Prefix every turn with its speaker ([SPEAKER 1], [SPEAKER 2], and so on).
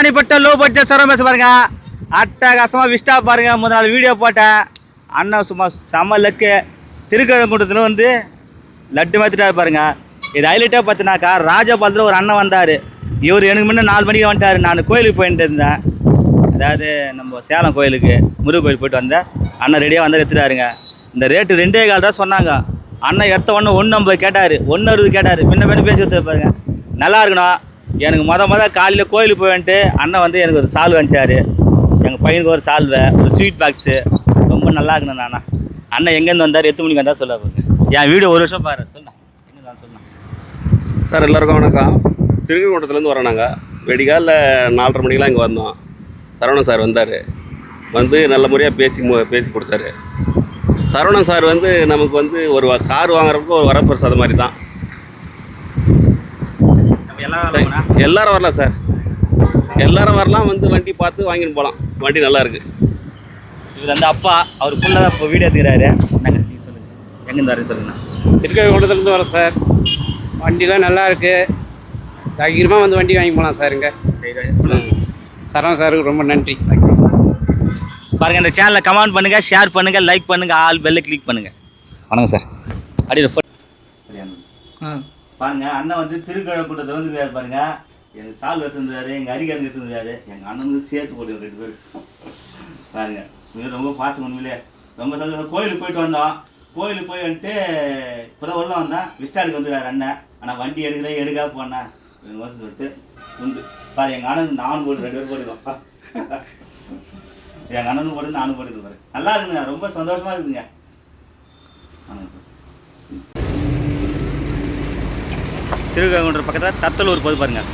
[SPEAKER 1] ராணிப்பட்ட low budget சரம் பேச பாருங்க. அட்டகாசமாக விஸ்டா பாருங்க. முதல் நாள் வீடியோ போட்டேன் அண்ணன் சும்மா செம லக்கு திருக்கழங்குன்றத்தில் வந்து லட்டு மாற்றிட்டாரு பாருங்க. இது ஹைலைட்டாக பார்த்தினாக்கா ராஜபாலத்தில் ஒரு அண்ணன் வந்தார். இவர் எனக்கு முன்னே நாலு மணிக்கு வந்துட்டார். நான் கோயிலுக்கு போயிட்டு இருந்தேன். அதாவது நம்ம சேலம் கோயிலுக்கு முருகன் கோயில் போயிட்டு வந்தேன். அண்ணன் ரெடியாக வந்து எடுத்துட்டாருங்க. இந்த ரேட்டு ரெண்டே கால் தான் சொன்னாங்க. அண்ணன் எடுத்த ஒன்று ஒன்று ஐம்பது கேட்டார். ஒன்று அறுபது கேட்டார். முன்ன பின்ன பேசி எடுத்து பாருங்க. நல்லா இருக்கணும். எனக்கு மொத மொதல் காலையில் கோயிலுக்கு போய் அண்ணன் வந்து எனக்கு ஒரு சால்வை அனுப்பிச்சாரு. எங்கள் பையனுக்கு ஒரு சால்வை ஒரு ஸ்வீட் பாக்ஸு ரொம்ப நல்லா இருக்கணும் அண்ணா அண்ணன் எங்கேருந்து வந்தார் எத்தனை மணிக்கு வந்தால் சொல்ல என் வீடு ஒரு வருஷம் பாரு சொன்னேன் என்ன தான் சொன்னேன்
[SPEAKER 2] சார் எல்லாருக்கும் வணக்கம். திருக்கோட்டத்துலேருந்து வரோம் நாங்கள் வெடிகாலில் நாலரை மணிக்கெலாம் இங்கே வந்தோம். சரவணன் சார் வந்தார். வந்து நல்ல முறையாக பேசி மு- பேசி கொடுத்தாரு. சரவணன் சார் வந்து நமக்கு வந்து ஒரு கார் வாங்குறதுக்கு ஒரு வரப்பிரசாதம் மாதிரி தான். எல்லாரும் வரலாம்? சார் எல்லாரும் வரலாம் வந்து வண்டி பார்த்து வாங்கிட்டு போகலாம் வண்டி நல்லா இருக்குது
[SPEAKER 1] இவர் வந்து அப்பா அவர் புள்ள தான் இப்போ வீடியோ எடுத்துக்கிறாரு. நாங்கள் நீங்கள் சொல்லுங்கள் எங்கேருந்து வரேன்னு சொல்லுங்கண்ணா
[SPEAKER 3] திருக்கோட்டத்துலேருந்து வரோம் சார் வண்டிலாம் நல்லா இருக்கு. தைரியமாக வந்து வண்டி வாங்கி போகலாம் சார் இங்கே. சரவண சாருக்கு ரொம்ப நன்றி.
[SPEAKER 1] பாருங்க இந்த சேனலை கமெண்ட் பண்ணுங்க ஷேர் பண்ணுங்க லைக் பண்ணுங்க ஆல் பெல்ல கிளிக் பண்ணுங்க. வணக்கம் சார் அடி பாருங்க அண்ணன் வந்து திருக்கழக்கூட்டத்தில் வந்து பாருங்க. எனக்கு சால் எடுத்துருந்தாரு எங்கள் அரிகாரங்க எடுத்துருந்தாரு எங்கள் அண்ணனுக்கு சேர்த்து போட்டு ரெண்டு பேர் பாருங்க இவர் ரொம்ப பாசம் உண்மையிலே. ரொம்ப சந்தோஷம். கோயிலுக்கு போயிட்டு வந்தோம். கோயிலுக்கு போய் வந்துட்டு இப்போ தான் உள்ள வந்தேன் விஸ்டாடுக்கு வந்துருக்காரு அண்ணன். ஆனால் வண்டி எடுக்கிறேன் எடுக்கா போனேன். மோசம் சொல்லிட்டு உண்டு பாரு எங்கள் அண்ணன் நானும் போட்டு ரெண்டு பேரும் போட்டுருக்கோம் எங்கள் அண்ணனும் போட்டு நானும் போட்டுருக்கேன் பாரு. நல்லா இருக்குங்க. ரொம்ப சந்தோஷமாக இருக்குங்க ஆமாங்க சார் பக்கத்தில் தத்தலூர் போது பாருங்கள்